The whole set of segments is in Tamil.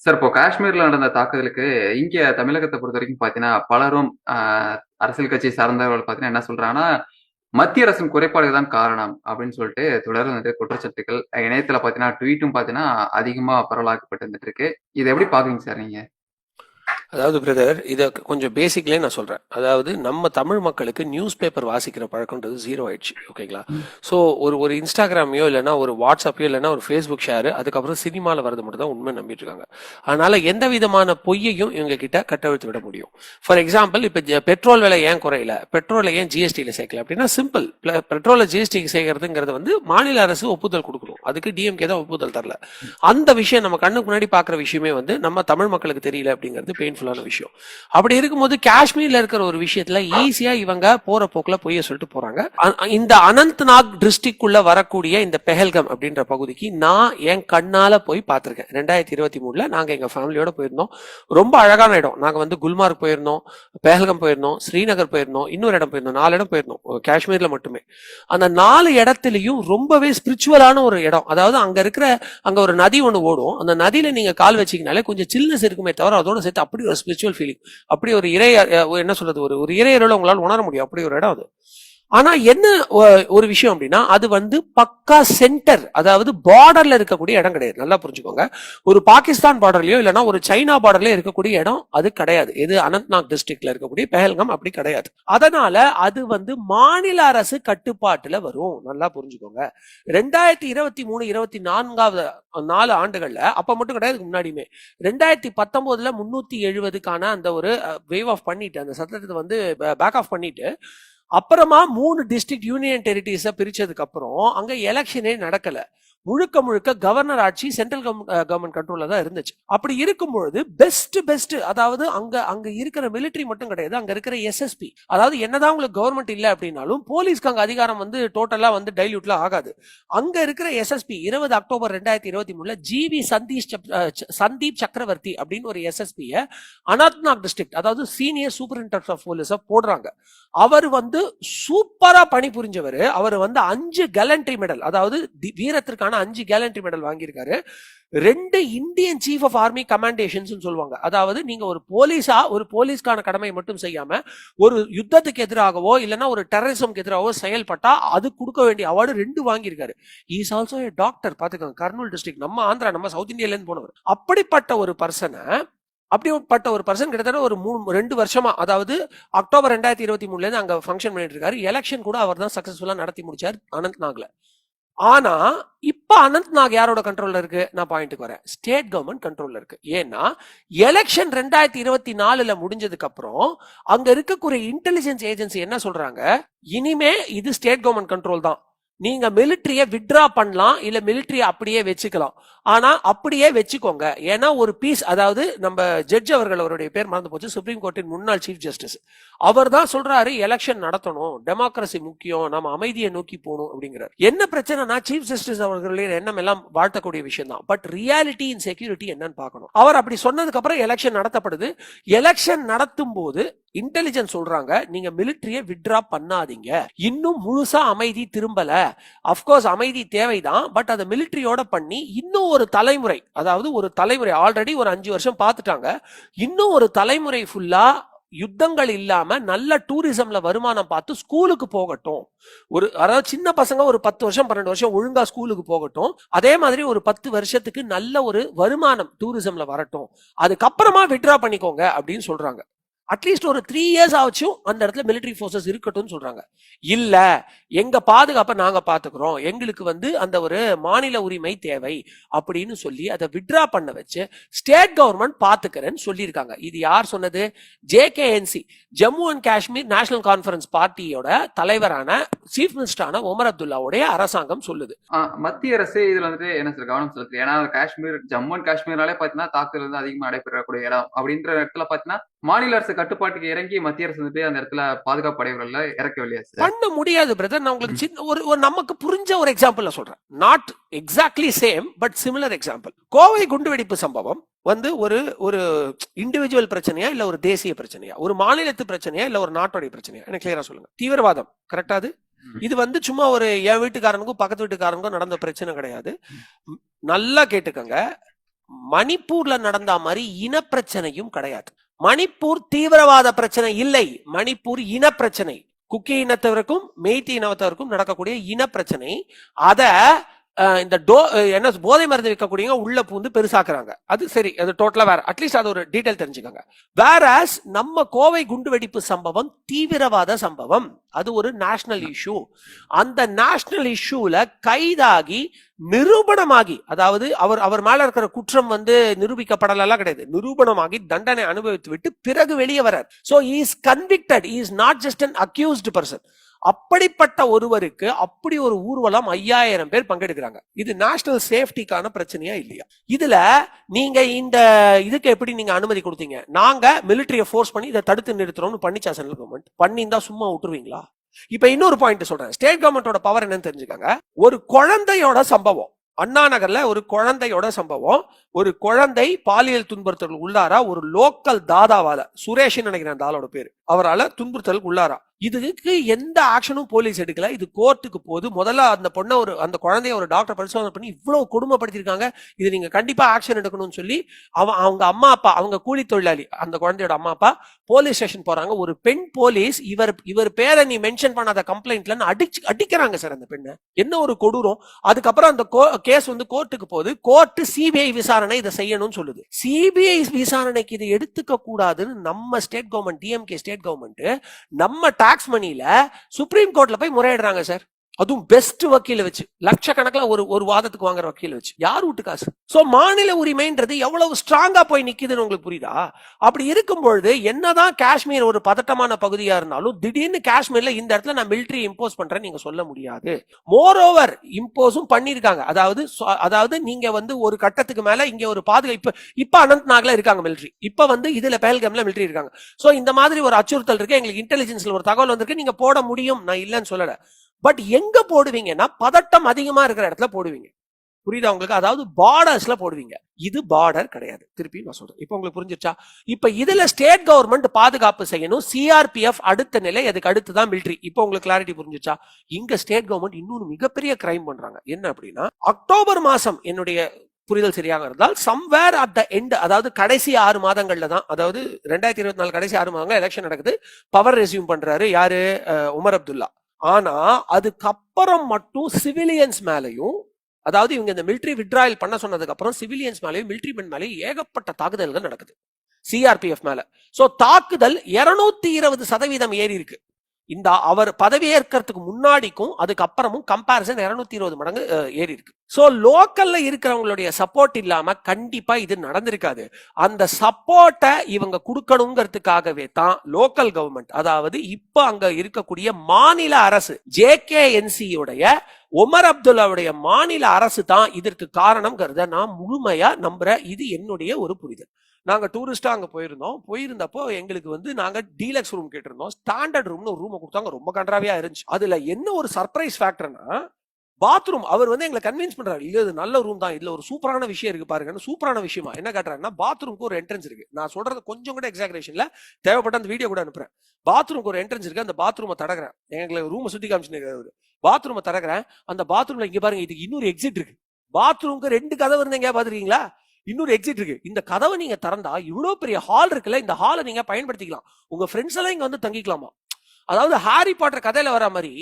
சார் இப்போ காஷ்மீர்ல நடந்த தாக்குதலுக்கு இங்க தமிழகத்தை பொறுத்த வரைக்கும் பாத்தீங்கன்னா பலரும் அரசியல் கட்சி சார்ந்தவர்கள் பாத்தீங்கன்னா என்ன சொல்றாங்கன்னா மத்திய அரசின் குறைபாடுகள் தான் காரணம் அப்படின்னு சொல்லிட்டு தொடர்ந்து வந்துட்டு குற்றச்சாட்டுகள் இணையத்துல பாத்தீங்கன்னா ட்வீட்டும் பாத்தீங்கன்னா அதிகமா பரவலாக்கப்பட்டு வந்துட்டு இருக்கு. இதை எப்படி பாக்குறீங்க சார் நீங்க? அதாவது பிரதர் இதை கொஞ்சம் பேசிக்லேயே நான் சொல்றேன். அதாவது நம்ம தமிழ் மக்களுக்கு நியூஸ் பேப்பர் வாசிக்கிற பழக்கம்ன்றது ஜீரோ ஆயிடுச்சு ஓகேங்களா ஸோ ஒரு ஒரு இன்ஸ்டாகிராமையோ இல்லைன்னா ஒரு வாட்ஸ்அப்பையோ இல்லைன்னா ஒரு ஃபேஸ்புக் ஷேர் அதுக்கப்புறம் சினிமாவில் வரது மட்டும் தான் உண்மை நம்பிட்டு இருக்காங்க. அதனால எந்த விதமான பொய்யையும் இவங்க கிட்ட கட்டவிழ்த்து விட முடியும். ஃபார் எக்ஸாம்பிள் இப்போ பெட்ரோல் விலை ஏன் குறையல? பெட்ரோலை ஏன் ஜிஎஸ்டியில் சேர்க்கல? அப்படின்னா சிம்பிள் பெட்ரோலை ஜிஎஸ்டிக்கு சேர்க்கறதுங்கிறது வந்து மாநில அரசு ஒப்புதல் கொடுக்கணும். அதுக்கு டிஎம்கே தான் ஒப்புதல் தரல. அந்த விஷயம் நம்ம கண்ணுக்கு முன்னாடி பார்க்குற விஷயமே வந்து நம்ம தமிழ் மக்களுக்கு தெரியல அப்படிங்கிறது மீனிங்ஃபுல்லான விஷயம். அப்படி இருக்கும்போது காஷ்மீர்ல இருக்கிற ஒரு விஷயத்துல ஈஸியா இவங்க போற போக்குல பொய்ய சொல்லிட்டு போறாங்க. இந்த அனந்த்நாக் டிஸ்ட்ரிக்ட் உள்ள வரக்கூடிய இந்த பெஹல்கம் அப்படின்ற பகுதிக்கு நான் என் கண்ணால போய் பார்த்திருக்கேன். ரெண்டாயிரத்தி இருபத்தி மூணுல நாங்க எங்க ஃபேமிலியோட போயிருந்தோம். ரொம்ப அழகான இடம். நாங்க வந்து குல்மார்க் போயிருந்தோம் பெஹல்கம் போயிருந்தோம் ஸ்ரீநகர் போயிருந்தோம் இன்னொரு இடம் போயிருந்தோம் நாலு இடம் போயிருந்தோம். காஷ்மீர்ல மட்டுமே. அந்த நாலு இடத்துலயும் ரொம்பவே ஸ்பிரிச்சுவலான ஒரு இடம். அதாவது அங்க இருக்கிற அங்க ஒரு நதி ஒன்று ஓடும். அந்த நதியில நீங்க கால் வச்சீங்கனாலே கொஞ்சம் சில்னஸ் இருக்குமே தவிர அதோட சேர்த்து அப்படி ஒரு ஸ்பிரிச்சுவல் ஃபீலிங் அப்படி ஒரு இறை என்ன சொல்றது ஒரு ஒரு இறையரோட உங்களால் உணர முடியும். அப்படி ஒரு இடம் அது. ஆனா என்ன ஒ- ஒரு விஷயம் அப்படின்னா அது வந்து பக்கா சென்டர் அதாவது பார்டர்ல இருக்கக்கூடிய இடம் கிடையாது. நல்லா புரிஞ்சுக்கோங்க. ஒரு பாகிஸ்தான் பார்டர்லயோ இல்லைன்னா ஒரு சைனா பார்டர்லயோ இருக்கக்கூடிய இடம் அது கிடையாது. இது அனந்த்நாக் டிஸ்ட்ரிக்ட்ல இருக்கக்கூடிய பெஹல்கம் அப்படி கிடையாது. அதனால அது வந்து மாநில அரசு கட்டுப்பாட்டுல வரும். நல்லா புரிஞ்சுக்கோங்க. ரெண்டாயிரத்தி இருபத்தி மூணு இருபத்தி நான்காவது நாலு ஆண்டுகள்ல அப்ப மட்டும் கிடையாது முன்னாடியுமே. ரெண்டாயிரத்தி பத்தொன்பதுல முன்னூத்தி எழுபதுக்கான அந்த ஒரு வேவ் ஆஃப் பண்ணிட்டு அந்த சத்திரத்தை வந்து பேக் ஆஃப் பண்ணிட்டு அப்புறமா மூணு டிஸ்ட்ரிக்ட் யூனியன் டெரிட்டரிஸை பிரிச்சதுக்கு அப்புறம் அங்க எலெக்ஷனே நடக்கல. முழுக்க முழுக்க கவர்னர் ஆட்சி சென்ட்ரல் கவர்மெண்ட் கண்ட்ரோல்ல தான் இருந்துச்சு. அப்படி இருக்கும்பொழுது பெஸ்ட் பெஸ்ட் அதாவது அங்க அங்க இருக்கிற மிலிட்டரி மட்டும் கிடையாது அங்க இருக்கிற எஸ்எஸ்பி அதாவது என்னதான் உங்களுக்கு கவர்மெண்ட் இல்லை அப்படின்னாலும் போலீஸ்க்கு அங்க அதிகாரம் வந்து டோட்டலா வந்து டைல்யூட்ல ஆகாது. அங்க இருக்கிற எஸ்எஸ்பி இருபது அக்டோபர் ரெண்டாயிரத்தி இருபத்தி மூணுல ஜிவி சந்தீஷ் ச- சந்தீப் சக்கரவர்த்தி அப்படின்னு ஒரு எஸ்எஸ்பிய அனந்த்நாக் டிஸ்ட்ரிக்ட் அதாவது சீனியர் சூப்பரிண்டென்ட் ஆஃப் போலீஸ் போடுறாங்க. அவர் வந்து சூப்பரா பணிபுரிஞ்சவர். அவர் வந்து அஞ்சு கேலண்ட்ரி மெடல் அதாவது வீரத்திற்கான வீரத்திற்கான அஞ்சு கேலண்ட்ரி மெடல் வாங்கியிருக்காரு. ரெண்டு Indian chief of army commendations சொல்லுவாங்க. அதாவது நீங்க ஒரு போலீஸா ஒரு போலீஸ்க்கான கடமையை மட்டும் செய்யாம ஒரு யுத்தத்துக்கு எதிராகவோ இல்லைன்னா ஒரு டெரரிசம்க்கு எதிராகவோ செயல்பட்டா அது கொடுக்க வேண்டிய அவார்டு ரெண்டு வாங்கியிருக்காரு. இஸ் ஆல்சோ ஏ டாக்டர் பாத்துக்கோங்க கர்னூல் டிஸ்ட்ரிக்ட் நம்ம ஆந்திரா நம்ம சவுத் இந்தியால இருந்து போனவர். அப்படிப்பட்ட ஒரு பர்சனை அப்படிப்பட்ட ஒரு பர்சன் கிட்டத்தட்ட ஒரு மூணு ரெண்டு வருஷமா அதாவது அக்டோபர் ரெண்டாயிரத்தி இருபத்தி மூணுல இருந்து அங்க ஃபங்க்ஷன் பண்ணிட்டு இருக்காரு. எலெக்ஷன் கூட அவர் தான் சக்சஸ்ஃபுல்லா நடத்தி முடிச்சார் அனந்த்நாக்ல ஆனா இப்ப அனந்த்நாக் யாரோட கண்ட்ரோல்ல இருக்கு? நான் பாயிண்ட்டுக்கு வரேன். ஸ்டேட் கவர்மெண்ட் கண்ட்ரோல்ல இருக்கு. ஏன்னா எலெக்ஷன் ரெண்டாயிரத்தி இருபத்தி நாலுல முடிஞ்சதுக்கு அப்புறம் அங்க இருக்கக்கூடிய இன்டெலிஜென்ஸ் ஏஜென்சி என்ன சொல்றாங்க? இனிமே இது ஸ்டேட் கவர்மெண்ட் கண்ட்ரோல் தான். நீங்க மிலிட்ரிய வித்ட்ரா பண்ணலாம் இல்ல மிலிட்ரிய அப்படியே வச்சுக்கலாம். ஆனா அப்படியே வச்சுக்கோங்க. ஏன்னா ஒரு பீஸ் அதாவது நம்ம ஜட்ஜ் அவர்கள் அவருடைய பேர் மறந்து போச்சு சுப்ரீம் கோர்ட்டின் முன்னாள் சீஃப் ஜஸ்டிஸ் அவர் தான் சொல்றாரு எலெக்ஷன் நடத்தணும் டெமோக்ரஸி முக்கியம் நம்ம அமைதியை நோக்கி போகணும் அப்படிங்கிறார். என்ன பிரச்சனைனா சீஃப் ஜஸ்டிஸ் அவர்களுடைய எண்ணம் எல்லாம் வாழ்த்தக்கூடிய விஷயம் தான். பட் ரியாலிட்டி இன் செக்யூரிட்டி என்னன்னு பார்க்கணும். அவர் அப்படி சொன்னதுக்கு அப்புறம் எலெக்ஷன் நடத்தப்படுது. எலெக்ஷன் நடத்தும் போது இன்டெலிஜென்ஸ் சொல்றாங்க நீங்க மிலிட்டரியை வித்ட்ரா பண்ணாதீங்க. இன்னும் முழுசா அமைதி திரும்பல. அப்கோர்ஸ் அமைதி தேவைதான். பட் அதை மிலிட்டரியோட பண்ணி இன்னும் ஒரு தலைமுறை அதாவது ஒரு தலைமுறை ஆல்ரெடி ஒரு அஞ்சு வருஷம் பார்த்துட்டாங்க. இன்னும் ஒரு தலைமுறை ஃபுல்லா யுத்தங்கள் இல்லாம நல்ல டூரிசம்ல வருமானம் பார்த்து ஸ்கூலுக்கு போகட்டும். ஒரு அதாவது சின்ன பசங்க ஒரு பத்து வருஷம் பன்னெண்டு வருஷம் ஒழுங்கா ஸ்கூலுக்கு போகட்டும். அதே மாதிரி ஒரு பத்து வருஷத்துக்கு நல்ல ஒரு வருமானம் டூரிசம்ல வரட்டும். அதுக்கப்புறமா விட்ரா பண்ணிக்கோங்க அப்படின்னு சொல்றாங்க. அட்லீஸ்ட் ஒரு த்ரீ இயர்ஸ் ஆச்சும் அந்த இடத்துல மிலிட்டரி ஃபோர்ஸஸ் இருக்கட்டும்னு சொல்றாங்க. இல்ல எங்க பாதுகாப்பை நாங்க பாத்துக்கிறோம் எங்களுக்கு வந்து அந்த ஒரு மாநில உரிமை தேவை அப்படின்னு சொல்லி அதை விட்ரா பண்ண வச்சு ஸ்டேட் கவர்மெண்ட் பாத்துக்கிறேன்னு சொல்லியிருக்காங்க. இது யார் சொன்னது? JKNC Jammu and Kashmir National Conference பார்ட்டியோட தலைவரான சீஃப் மினிஸ்டரான ஒமர் அப்துல்லாவுடைய அரசாங்கம் சொல்லுது. ஆஹ், மத்திய அரசு இதுல வந்துட்டு என்ன சார் கவனம் செலுத்து ஏன்னா காஷ்மீர் ஜம்மு அண்ட் காஷ்மீர்னாலே பாத்தீங்கன்னா தாக்குதல் வந்து அதிகமா நடைபெறக்கூடிய இடம். அப்படின்ற இடத்துல பாத்தீங்கன்னா மாநில அரசு கட்டுப்பாட்டுக்கு இறங்கி மத்திய அரசு வந்துட்டு அந்த இடத்துல பாதுகாப்பு படைகளை இறக்கவில்லையா சார் பண்ண முடியாது பிரதர் நான் உங்களுக்கு சின்ன ஒரு ஒரு நமக்கு புரிஞ்ச ஒரு எக்ஸாம்பிள் சொல்றேன். Not exactly same but similar example Kovai குண்டுவெடிப்பு சம்பவம் வந்து ஒரு ஒரு இண்டிவிஜுவல் பிரச்சனையா இல்ல ஒரு தேசிய பிரச்சனையா? ஒரு மாநிலத்து பிரச்சனையா இல்ல ஒரு நாட்டோடைய பிரச்சனையா? எனக்கு கிளியரா சொல்லுங்க. தீவிரவாதம் கரெக்டா அது. இது வந்து சும்மா ஒரு என் வீட்டுக்காரனுக்கும் பக்கத்து வீட்டுக்காரனுக்கும் நடந்த பிரச்சனை கிடையாது. நல்லா கேட்டுக்கங்க. மணிப்பூர்ல நடந்த மாதிரி இனப்பிரச்சனையும் கிடையாது. மணிப்பூர் தீவிரவாத பிரச்சனை இல்லை. மணிப்பூர் இன பிரச்சனை குக்கி இனத்தவருக்கும் மெய்தி இனத்தவருக்கும் நடக்கக்கூடிய இனப்பிரச்சனை. பிரச்சனை அதை இந்த டோ என்ன போதை மருந்து விற்கக்கூடியவங்க உள்ள பூந்து பெருசாக்குறாங்க. அது சரி அது டோட்டலா வேற. அட்லீஸ்ட் அது ஒரு டீட்டெயில் தெரிஞ்சுக்கோங்க. வேற நம்ம கோவை குண்டுவெடிப்பு சம்பவம் தீவிரவாத சம்பவம். அது ஒரு நேஷனல் இஷ்யூ அந்த நேஷனல் இஷ்யூல கைதாகி நிரூபணமாகி அதாவது அவர் அவர் மேல இருக்கிற குற்றம் வந்து நிரூபிக்கப்படலாம் கிடையாது. நிரூபணமாகி தண்டனை அனுபவித்து விட்டு பிறகு வெளியே வரார் so is convicted is not just an accused person அப்படிப்பட்ட ஒருவருக்கு அப்படி ஒரு ஊர்வலம் ஐயாயிரம் பேர் பங்கெடுக்கிறாங்க. இது நேஷனல் சேஃப்டிக்கான பிரச்சனையா இல்லையா? இதுல நீங்க இந்த இதுக்கு எப்படி நீங்க அனுமதி கொடுத்தீங்க? நாங்க மிலிட்டரிய ஃபோர்ஸ் பண்ணி இதை தடுத்து நிறுத்துறோம்னு பண்ணிச்சா சென்ட்ரல் கவர்மெண்ட் பண்ணியிருந்தா சும்மா விட்டுருவீங்களா? இப்ப இன்னொரு பாயிண்ட் சொல்றேன். ஸ்டேட் கவர்மெண்டோட பவர் என்னன்னு தெரிஞ்சுக்காங்க. ஒரு குழந்தையோட சம்பவம். அண்ணா நகர்ல ஒரு குழந்தையோட சம்பவம். ஒரு குழந்தை பாலியல் துன்புறுத்தல் உள்ளாரா? ஒரு லோக்கல் தாதாவால சுரேஷ் நினைக்கிறேன் அந்த ஆளோட பேரு. அவரால துன்புறுத்தலுக்கு உள்ளாரா? இதுக்கு எந்த ஆக்ஷனும் போலீஸ் எடுக்கல. இது கோர்ட்டுக்கு போகுது. முதல்ல அந்த பொண்ணை ஒரு அந்த குழந்தைய ஒரு டாக்டர் பரிசோதனை பண்ணி இவ்வளவு கொடுமைப்படுத்திருக்காங்க இது நீங்க கண்டிப்பா ஆக்ஷன் எடுக்கணும்னு சொல்லி அவன் அவங்க அம்மா அப்பா அவங்க கூலி தொழிலாளி அந்த குழந்தையோட அம்மா அப்பா போலீஸ் ஸ்டேஷன் போறாங்க. ஒரு பெண் போலீஸ் இவர் இவர் பேரை நீ மென்ஷன் பண்ணாத கம்ப்ளைண்ட்ல அடிச்சு அடிக்கிறாங்க சார் அந்த பெண்ணை. என்ன ஒரு கொடூரம். அதுக்கப்புறம் அந்த கேஸ் வந்து கோர்ட்டுக்கு போகுது. கோர்ட்டு சிபிஐ விசாரணை இதை செய்யணும்னு சொல்லுது. சிபிஐ விசாரணைக்கு இதை எடுத்துக்க கூடாதுன்னு நம்ம state government DMK state government நம்ம டாக்ஸ் மணில சுப்ரீம் கோர்ட்ல போய் முறையிடுறாங்க சார் அதுவும் பெஸ்ட் வக்கீல வச்சு லட்சக்கணக்கில் ஒரு ஒரு வாதத்துக்கு வாங்குற வக்கீல வச்சு. யார் வீட்டு காசு? ஸோ மாநில உரிமைன்றது எவ்வளவு ஸ்ட்ராங்கா போய் நிக்குதுன்னு உங்களுக்கு புரியுதா? அப்படி இருக்கும் பொழுது என்னதான் காஷ்மீர் ஒரு பதட்டமான பகுதியா இருந்தாலும் திடீர்னு காஷ்மீர்ல இந்த இடத்துல நான் மிலிட்டரி இம்போஸ் பண்றேன் நீங்க சொல்ல முடியாது. மோர் ஓவர் இம்போஸும் பண்ணிருக்காங்க அதாவது அதாவது நீங்க வந்து ஒரு கட்டத்துக்கு மேல இங்க ஒரு பாதுகாப்பு இப்ப அனந்த் நாக்ல இருக்காங்க மிலிட்டரி இப்ப வந்து இதுல பேல்கம்ல மிலிட்டரி இருக்காங்க. சோ இந்த மாதிரி ஒரு அச்சுறுத்தல் இருக்கு. எங்களுக்கு இன்டெலிஜென்ஸ்ல ஒரு தகவல் வந்திருக்கு. நீங்க போட முடியும். நான் இல்லைன்னு சொல்லல. பட் எங்க போடுவீங்கன்னா பதட்டம் அதிகமா இருக்கிற இடத்துல போடுவீங்க. புரியுதா உங்களுக்கு? அதாவது பார்டர்ஸ்ல போடுவீங்க. இது பார்டர் கிடையாது. திருப்பி நான் சொல்றேன். இப்போ உங்களுக்கு புரிஞ்சிருச்சா? இப்ப இதுல ஸ்டேட் கவர்மெண்ட் பாதுகாப்பு செய்யணும். சிஆர்பிஎஃப் அடுத்த நிலை அதுக்கு அடுத்து தான் மிலிட்டரி இப்போ உங்களுக்கு கிளாரிட்டி புரிஞ்சிருச்சா? இங்க ஸ்டேட் கவர்மெண்ட் இன்னொரு மிகப்பெரிய கிரைம் பண்றாங்க. என்ன அப்படின்னா அக்டோபர் மாசம் என்னுடைய புரிதல் சரியாக இருந்தால் சம்வேர் அட் த எண்ட் அதாவது கடைசி ஆறு மாதங்கள்ல தான் அதாவது ரெண்டாயிரத்தி இருபத்தி நாலு கடைசி ஆறு மாதங்கள் எலெக்ஷன் நடக்குது. பவர் ரெசியூம் பண்றாரு யாரு? உமர் அப்துல்லா. ஆனா அதுக்கப்புறம் மட்டும் சிவிலியன்ஸ் மேலையும் அதாவது இவங்க இந்த மிலிட்டரி விட்ராயல் பண்ண சொன்னதுக்கு அப்புறம் சிவிலியன்ஸ் மேலேயும் மிலிட்ரி மென் மேலேயும் ஏகப்பட்ட தாக்குதல்கள் நடக்குது. சிஆர்பிஎஃப் மேல. சோ தாக்குதல் 220 இருபது சதவீதம் ஏறி இருக்கு. இந்த அவர் பதவியேற்கிறதுக்கு முன்னாடிக்கும் அதுக்கப்புறமும் கம்பாரிசன் 220 இருபது மடங்கு ஏறி இருக்கு சோ லோக்கல்ல இருக்கிறவங்களுடைய சப்போர்ட் இல்லாம கண்டிப்பா இது நடந்திருக்காது. அந்த சப்போர்ட்டை இவங்க கொடுக்கணுங்கிறதுக்காகவே தான் லோக்கல் கவர்மெண்ட் அதாவது இப்ப அங்க இருக்கக்கூடிய மாநில அரசு ஜே கே என்சியுடைய உமர் அப்துல்லாவுடைய மாநில அரசு தான் இதற்கு காரணம்ங்கிறத நான் முழுமையா நம்புற இது என்னுடைய ஒரு புரிதல். நாங்கள் டூரிஸ்டா அங்கே போயிருந்தோம். போயிருந்தப்போ எங்களுக்கு வந்து நாங்கள் டீலக்ஸ் ரூம் கேட்டிருந்தோம். ஸ்டாண்டர்ட் ரூம்னு ஒரு ரூமை கொடுத்தாங்க. ரொம்ப கன்றாவியாக இருந்துச்சு. அதுல என்ன ஒரு சர்ப்ரைஸ் ஃபேக்டர்னா பாத்ரூம் அவர் வந்து எங்களை கன்வின்ஸ் பண்றாரு. இல்ல இது நல்ல ரூம் தான். இதுல ஒரு சூப்பரான விஷயம் இருக்கு பாருங்கன்னு சூப்பரான விஷயமா? என்ன காட்டுறாருன்னா பாத்ரூம்க்கு ஒரு என்ட்ரன்ஸ் இருக்கு. நான் சொல்றது கொஞ்சம் கூட எக்ஸாகரேஷன்ல தேவைப்பட்ட அந்த வீடியோ கூட அனுப்புறேன். பாத்ரூம்க்கு ஒரு என்ட்ரன்ஸ் இருக்கு. அந்த பாத்ரூமை தடகிறேன். எங்களுக்கு ரூமை சுத்தி காமிச்சுன்னு பாத்ரூமை தடகுறேன். அந்த பாத்ரூம்ல இங்க பாருங்க இதுக்கு இன்னொரு எக்ஸிட் இருக்கு. பாத்ரூம்க்கு ரெண்டு கதவு இருந்து எங்கேயா பாத்துருக்கீங்களா? இன்னொரு எக்ஸிட் இருக்கு. இந்த கதவை நீங்க திறந்தா இவ்வளவு பெரிய ஹால் இருக்குல்ல இந்த ஹாலை நீங்க பயன்படுத்திக்கலாம். உங்க ஃப்ரெண்ட்ஸ் எல்லாம் இங்க வந்து தங்கிக்கலாமா? அதாவது ஹாரி பாட்டர் கதையில வர மாதிரி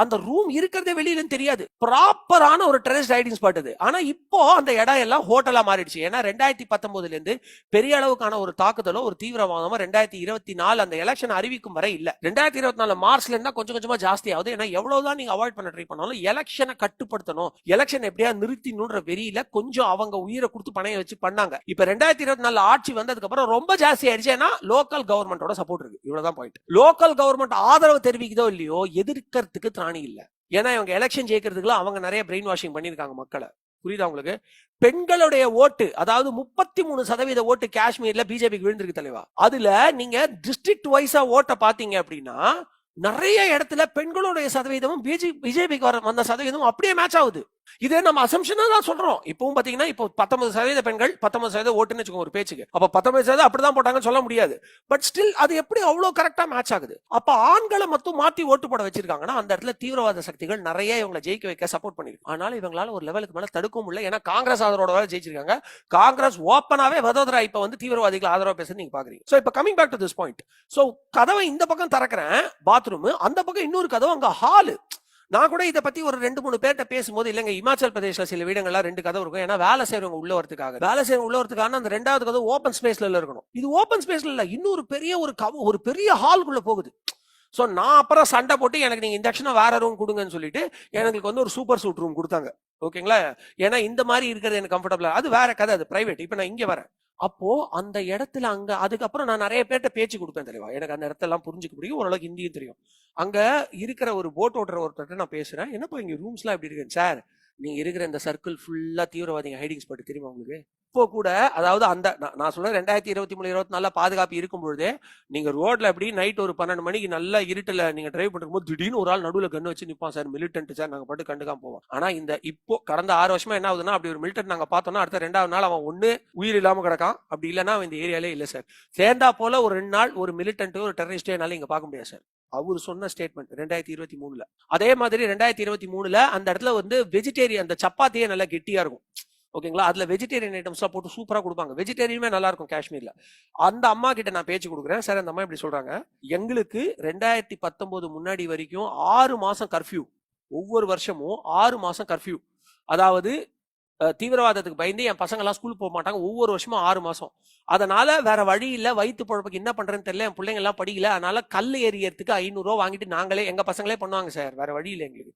அந்த ரூம் இருக்கிறதே வெளியில தெரியாது. ப்ராப்பரான ஒரு டெரரிஸ்ட் ஹைடிங் ஸ்பாட் அது. ஆனா இப்போ அந்த இடம் எல்லாம் ஹோட்டலா மாறிடுச்சு. ஏன்னா ரெண்டாயிரத்தி பத்தொன்பதுல இருந்து பெரிய அளவுக்கான ஒரு தாக்குதலோ ஒரு தீவிரவாதமோ ரெண்டாயிரத்தி இருபத்தி நாலு அந்த எலெக்ஷன் அறிவிக்கும் வரை இல்ல. ரெண்டாயிரத்தி இருபத்தி நாலு மார்ச்ல இருந்தா கொஞ்சம் கொஞ்சமா ஜாஸ்தி ஆகுது ஏன்னா எவ்வளவுதான் நீங்க அவாய்ட் பண்ண ட்ரை பண்ணாலும் எலெக்ஷனை கட்டுப்படுத்தணும். எலெக்ஷன் எப்படியா நிறுத்தினுன்ற வெறியில கொஞ்சம் அவங்க உயிரை கொடுத்து பணைய வச்சு பண்ணாங்க. இப்ப ரெண்டாயிரத்தி இருபத்தி நாலு ஆட்சி வந்ததுக்கு அப்புறம் ரொம்ப ஜாஸ்தி ஆயிடுச்சு. ஏன்னா லோக்கல் கவர்மெண்டோட சப்போர்ட் இருக்கு. இவ்வளவுதான் பாயிண்ட் லோக்கல் கவர்மெண்ட் ஆதரவு தெரிவிக்குதோ இல்லையோ எதிர்க்கிறதுக்கு திராணி இல்ல. ஏன்னா இவங்க எலெக்ஷன் ஜெயிக்கிறதுக்குலாம் அவங்க நிறைய பிரெயின் வாஷிங் பண்ணியிருக்காங்க மக்களை. புரியுதா உங்களுக்கு? பெண்களுடைய ஓட்டு அதாவது முப்பத்தி மூணு சதவீத ஓட்டு காஷ்மீர்ல பிஜேபிக்கு விழுந்திருக்கு தலைவா. அதுல நீங்க டிஸ்ட்ரிக்ட் வைஸா ஓட்ட பாத்தீங்க அப்படின்னா நிறைய இடத்துல பெண்களுடைய சதவீதமும் பிஜேபி பிஜேபிக்கு வர வந்த சதவீதமும் அப்படியே மேட்ச் ஆகுது. இதே நம்ம அசம்ஷனா தான் சொல்றோம். இப்பவும் பாத்தீங்கன்னா இப்போ பத்தொன்பது சதவீத பெண்கள் பத்தொன்பது சதவீத ஓட்டுன்னு வச்சுக்கோங்க ஒரு பேச்சுக்கு. அப்ப பத்தொன்பது சதவீதம் அப்படிதான் போட்டாங்கன்னு சொல்ல முடியாது. பட் ஸ்டில் அது எப்படி அவ்வளவு கரெக்டா மேட்ச் ஆகுது? அப்ப ஆண்களை மட்டும் மாத்தி ஓட்டு போட வச்சிருக்காங்கன்னா அந்த இடத்துல தீவிரவாத சக்திகள் நிறைய இவங்களை ஜெயிக்க வைக்க சப்போர்ட் பண்ணிருக்கு. ஆனாலும் இவங்களால ஒரு லெவலுக்கு மேல தடுக்க முடியல. ஏன்னா காங்கிரஸ் ஆதரவோட வேலை ஜெயிச்சிருக்காங்க. காங்கிரஸ் ஓப்பனாவே வதோதரா இப்ப வந்து தீவிரவாதிகள் ஆதரவா பேசுறது நீங்க பாக்குறீங்க. சோ இப்ப coming back to this point so கதவை இந்த பக்கம் திறக்கிறேன் பாத்ரூம் அந்த பக்கம் இன்னொரு கதவு அங்க ஹாலு நான் கூட இதை பத்தி ஒரு ரெண்டு மூணு பேர்கிட்ட பேசும்போது இல்லைங்க இமாச்சல் பிரதேஷ்ல சில வீடுகள்லாம் ரெண்டு கதவு இருக்கும். ஏன்னா வேலை செய்யறவங்க உள்ள வரதுக்காக. வேலை செய்யறவங்க உள்ள வரதுக்கான அந்த ரெண்டாவது கதவு ஓப்பன் ஸ்பேஸ்ல இருக்கணும். இது ஓப்பன் ஸ்பேஸ்ல இல்ல. இன்னொரு பெரிய ஒரு ஒரு பெரிய ஹால்குள்ள போகுது. ஸோ நான் அப்புறம் சண்டை போட்டு எனக்கு நீங்கள் இன்ஜெக்ஷனை வேற ரூம் கொடுங்கன்னு சொல்லிட்டு எனக்கு வந்து ஒரு சூப்பர் சூட் ரூம் கொடுத்தாங்க. ஓகேங்களா? ஏன்னா இந்த மாதிரி இருக்கிறது எனக்கு கம்ஃபர்டபுளா அது வேற கதை அது பிரைவேட் இப்போ நான் இங்கே வரேன். அப்போ அந்த இடத்துல அங்க அதுக்கப்புறம் நான் நிறைய பேர்கிட்ட பேச்சு கொடுப்பேன் தெளிவா எனக்கு அந்த இடத்தெல்லாம் புரிஞ்சுக்க முடியும். ஓரளவுக்கு ஹிந்தியும் தெரியும். அங்க இருக்கிற ஒரு போட் ஓட்டுற ஒருத்தர்கிட்ட நான் பேசுறேன். என்னப்பா இங்க ரூம்ஸ்லாம் எப்படி இருக்கு சார் நீங்க இருக்கிற இந்த சர்க்கிள் ஃபுல்லா தீவிரவாதிங்க ஹைடிங் ஸ்பாட் தெரியுமா உங்களுக்கு? இப்போ கூட அதாவது அந்த நான் நான் சொல்றேன் ரெண்டாயிரத்தி இருபத்தி மூணு இருபத்தி நாலுல பாதுகாப்பு இருக்கும் பொழுதே நீங்க ரோட்ல எப்படி நைட் ஒரு பன்னெண்டு மணிக்கு நல்லா இருட்டுல நீங்க டிரைவ் பண்ணும்போது திடீர்னு ஒரு ஆள் நடுவில் கண்ணு வச்சு நிப்பான் சார் மிலிட்டன்ட் சார் நாங்க பாட்டு கண்டுக்காம போவோம். ஆனா இந்த இப்போ கடந்த ஆறு வருஷமா என்ன ஆகுதுன்னா அப்படி ஒரு மிலிட்டன்ட் நாங்க பார்த்தோம்னா அடுத்த ரெண்டாவது நாள் அவன் ஒண்ணு உயிர் இல்லாம கிடக்கான். அப்படி இல்லைன்னா அவன் இந்த ஏரியாலே இல்ல சார். சேர்ந்தா போல ஒரு ரெண்டு நாள் ஒரு மிலிட்டன்ட் ஒரு டெரரிஸ்டே என்னால இங்க பார்க்க முடியாது சார். அவர் சொன்ன ஸ்டேட்மெண்ட் ரெண்டாயிரத்தி இருபத்தி மூணுல. அதே மாதிரி ரெண்டாயிரத்தி இருபத்தி மூணுல அந்த இடத்துல வந்து வெஜிடேரியன் அந்த சப்பாத்தியே நல்லா கெட்டியா இருக்கும். ஓகேங்களா? அதில் வெஜிடேரியன் ஐட்டம்ஸ்லாம் போட்டு சூப்பராக கொடுப்பாங்க. வெஜிடேரியனுமே நல்லா இருக்கும் காஷ்மீர்ல. அந்த அம்மா கிட்ட நான் பேச்சு கொடுக்குறேன். சார் அந்த அம்மா இப்படி சொல்கிறாங்க எங்களுக்கு ரெண்டாயிரத்தி பத்தொம்போது முன்னாடி வரைக்கும் ஆறு மாதம் கர்ஃப்யூ ஒவ்வொரு வருஷமும் ஆறு மாதம் கர்ஃப்யூ அதாவது தீவிரவாதத்துக்கு பயந்து என் பசங்கெல்லாம் ஸ்கூலுக்கு ஸ்கூல் போக மாட்டாங்க ஒவ்வொரு வருஷமும் ஆறு மாதம் அதனால வேற வழி இல்லை. வயிற்று பொழப்புக்கு என்ன பண்ணுறேன்னு தெரியல. என் பிள்ளைங்கள்லாம் படிக்கல. அதனால கல் எறியறதுக்கு ஐநூறுரூவா வாங்கிட்டு நாங்களே எங்கள் பசங்களே பண்ணுவாங்க சார். வேற வழி இல்லை எங்களுக்கு.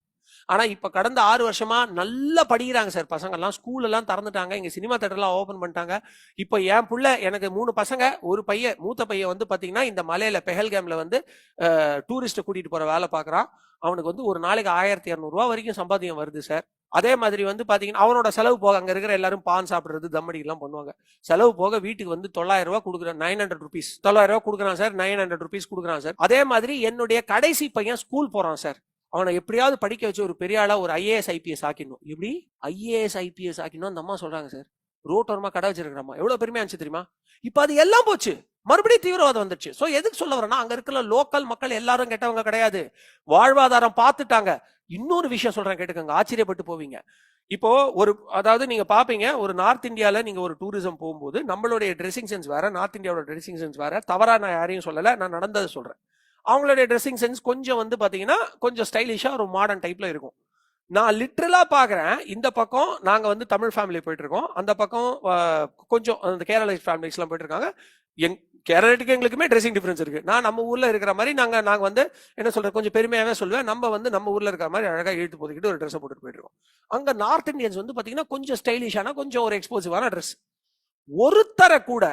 ஆனா இப்ப கடந்த ஆறு வருஷமா நல்லா படிக்கிறாங்க சார் பசங்க எல்லாம் ஸ்கூல் எல்லாம் திறந்துட்டாங்க. இங்க சினிமா தேட்டர்லாம் ஓபன் பண்ணிட்டாங்க. இப்போ என் புள்ள எனக்கு மூணு பசங்க ஒரு பையன் மூத்த பையன் வந்து பாத்தீங்கன்னா இந்த மலையில பெஹல்கேம்ல வந்து டூரிஸ்ட்டை கூட்டிட்டு போற வேலை பாக்குறான். அவனுக்கு வந்து ஒரு நாளைக்கு ஆயிரத்தி இரநூறுவா வரைக்கும் சம்பாத்தியம் வருது சார். அதே மாதிரி வந்து பாத்தீங்கன்னா அவனோட செலவு போக அங்க இருக்கிற எல்லாரும் பான் சாப்பிடுறது தம்மடி எல்லாம் பண்ணுவாங்க. செலவு போக வீட்டுக்கு வந்து தொள்ளாயிரம் ரூபாய் கொடுக்குறேன். Nine hundred rupees. தொள்ளாயிரம் ரூபாய் கொடுக்குறான் சார். நைன் ஹண்ட்ரட் ருபீஸ் கொடுக்குறான் சார். அதே மாதிரி என்னுடைய கடைசி பையன் ஸ்கூல் போறான் சார். அவனை எப்படியாவது படிக்க வச்சு ஒரு பெரிய ஆளா ஒரு ஐஏஎஸ் ஐபிஎஸ் ஆக்கிடணும். எப்படி? ஐஏஎஸ் ஐபிஎஸ் ஆக்கிடணும் அந்த அம்மா சொல்றாங்க சார். ரோட்டோரமா கடை வச்சிருக்கிறம்மா. எவ்வளவு பெருமையா இருந்துச்சு தெரியுமா? இப்போ அது எல்லாம் போச்சு. மறுபடியும் தீவிரவாதம் வந்துச்சு ஸோ எதுக்கு சொல்ல வரேன்னா அங்க இருக்கிற லோக்கல் மக்கள் எல்லாரும் கெட்டவங்க கிடையாது. வாழ்வாதாரம் பார்த்துட்டாங்க. இன்னொரு விஷயம் சொல்றேன் கேட்டுக்கோங்க. ஆச்சரியப்பட்டு போவீங்க. இப்போ ஒரு அதாவது நீங்க பாப்பீங்க ஒரு நார்த் இந்தியால நீங்க ஒரு டூரிசம் போகும்போது நம்மளுடைய ட்ரெஸ்ஸிங் சென்ஸ் வேற நார்த் இந்தியாவோட ட்ரெஸ்ஸிங் சென்ஸ் வேற. தவறா நான் யாரையும் சொல்லல. நான் நடந்ததை சொல்றேன். அவங்களுடைய ட்ரெஸ்ஸிங் சென்ஸ் கொஞ்சம் வந்து பார்த்தீங்கன்னா கொஞ்சம் ஸ்டைலிஷாக ஒரு மாடர்ன் டைப்ல இருக்கும். நான் லிட்ரலாக பார்க்குறேன் இந்த பக்கம் நாங்கள் வந்து தமிழ் ஃபேமிலி போயிட்டுருக்கோம். அந்த பக்கம் கொஞ்சம் அந்த கேரளா ஃபேமிலிஸ்லாம் போயிட்டுருக்காங்க. எங் கேரளாட்டுக்கு எங்களுக்குமே ட்ரெஸ்ஸிங் டிஃப்ரென்ஸ் இருக்குது நான் நம்ம ஊரில் இருக்கிற மாதிரி நாங்கள் நாங்கள் வந்து என்ன சொல்கிறது கொஞ்சம் பெருமையாகவே சொல்லுவேன். நம்ம வந்து நம்ம ஊரில் இருக்கிற மாதிரி அழகாக இழுத்து போட்டுக்கிட்டு ஒரு ட்ரெஸ்ஸை போட்டுட்டு போயிட்டுருக்கோம். அங்கே நார்த் இந்தியன்ஸ் வந்து பார்த்தீங்கன்னா கொஞ்சம் ஸ்டைலிஷான கொஞ்சம் ஒரு எக்ஸ்போசிவான ட்ரெஸ் ஒருத்தரை கூட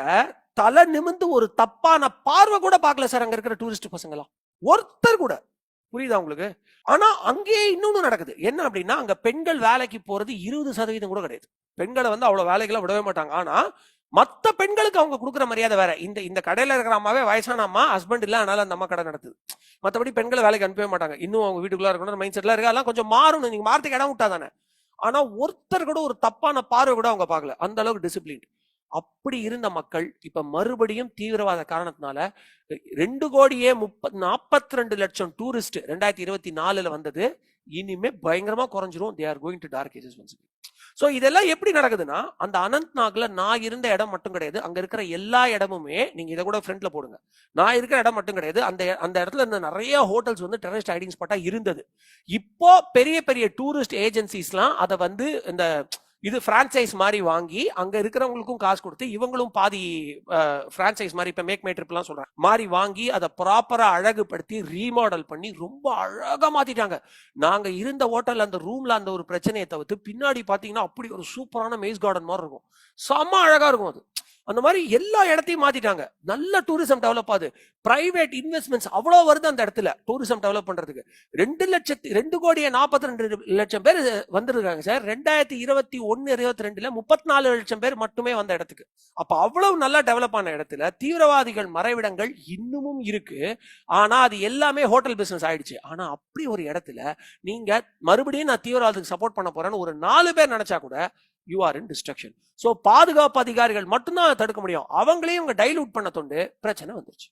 தலை நிமிந்து ஒரு தப்பான பார்வை கூட பார்க்கல சார் அங்க இருக்கிற டூரிஸ்ட் பசங்களாம். ஒருத்தர் கூட. புரியுதா உங்களுக்கு? ஆனா அங்கேயே இன்னொன்னு நடக்குது. என்ன அப்படின்னா அங்க பெண்கள் வேலைக்கு போறது இருபது சதவீதம் கூட கிடையாது. பெண்களை வந்து அவ்வளவு வேலைக்கெல்லாம் விடவே மாட்டாங்க. ஆனா மத்த பெண்களுக்கு அவங்க கொடுக்குற மரியாதை வேற. இந்த இந்த கடையில இருக்கிற அம்மாவே வயசான அம்மா ஹஸ்பண்ட் இல்ல அதனால அந்த அம்மா கடை நடத்துது. மத்தபடி பெண்களை வேலைக்கு அனுப்பவே மாட்டாங்க. இன்னும் அவங்க வீட்டுக்குள்ள இருக்கணும் மைண்ட் செட்ல இருக்கா கொஞ்சம் மாறணும். நீங்க மாறத்துக்கு இடம் விட்டாதானே ஆனா ஒருத்தர் கூட ஒரு தப்பான பார்வை கூட அவங்க பார்க்கல. அந்த அளவுக்கு டிசிப்ளின் அப்படி இருந்த மக்கள் இப்ப மறுபடியும் தீவிரவாத காரணத்தினால ரெண்டு கோடியே முப்பத் நாற்பத்தி ரெண்டு லட்சம் டூரிஸ்ட் ரெண்டாயிரத்தி இருபத்தி நாலுல வந்தது. இனிமே பயங்கரமா குறைஞ்சிரும். They are going to dark ages once இதெல்லாம் எப்படி நடக்குதுன்னா அந்த அனந்த்நாக்ல நான் இருந்த இடம் மட்டும் கிடையாது. அங்க இருக்கிற எல்லா இடமுமே நீங்க இதை கூட ஃப்ரண்ட்ல போடுங்க. நான் இருக்கிற இடம் மட்டும் கிடையாது. அந்த அந்த இடத்துல இருந்த நிறைய ஹோட்டல்ஸ் வந்து டெரரிஸ்ட் ஐடிங் ஸ்பாட்டா இருந்தது. இப்போ பெரிய பெரிய டூரிஸ்ட் ஏஜென்சிஸ்லாம் அதை வந்து இந்த இது ஃப்ரான்ச்சைஸ் மாதிரி வாங்கி அங்க இருக்கிறவங்களுக்கும் காசு கொடுத்து இவங்களும் பாதி ஃப்ரான்ச்சைஸ் மாதிரி இப்ப மேக் மை ட்ரிப்லாம் சொல்றாங்க. மாதிரி வாங்கி அதை ப்ராப்பரா அழகுபடுத்தி ரீமாடல் பண்ணி ரொம்ப அழகா மாத்திட்டாங்க. நாங்க இருந்த ஹோட்டல் அந்த ரூம்ல அந்த ஒரு பிரச்சனையை தவிர்த்து பின்னாடி பாத்தீங்கன்னா அப்படி ஒரு சூப்பரான மெய்ஸ் கார்டன் மாதிரி இருக்கும். செம்ம அழகா இருக்கும் அது. அந்த மாதிரி எல்லா இடத்தையும் மாத்திட்டாங்க. நல்ல டூரிசம் டெவலப் ஆகுது. பிரைவேட் இன்வெஸ்ட்மெண்ட்ஸ் அவ்வளோ வருது அந்த இடத்துல டூரிசம் டெவலப் பண்றதுக்கு. ரெண்டு லட்சத்து ரெண்டு கோடியே நாற்பத்தி ரெண்டு லட்சம் பேர் வந்திருக்காங்க சார். ரெண்டாயிரத்தி இருபத்தி ஒன்னு இருபத்தி ரெண்டுல முப்பத்தி நாலு லட்சம் பேர் மட்டுமே வந்த இடத்துக்கு. அப்ப அவ்வளவு நல்லா டெவலப் ஆன இடத்துல தீவிரவாதிகள் மறைவிடங்கள் இன்னமும் இருக்கு. ஆனா அது எல்லாமே ஹோட்டல் பிசினஸ் ஆயிடுச்சு. ஆனா அப்படி ஒரு இடத்துல நீங்க மறுபடியும் நான் தீவிரவாதத்துக்கு சப்போர்ட் பண்ண போறேன்னு ஒரு நாலு பேர் நினைச்சா கூட you are in destruction so பாதுகாப்பு அதிகாரிகள் மட்டும்தான் தடுக்க முடியும். அவங்களையும் இவங்க டைலூட் பண்ண தொண்டு பிரச்சனை வந்துருச்சு.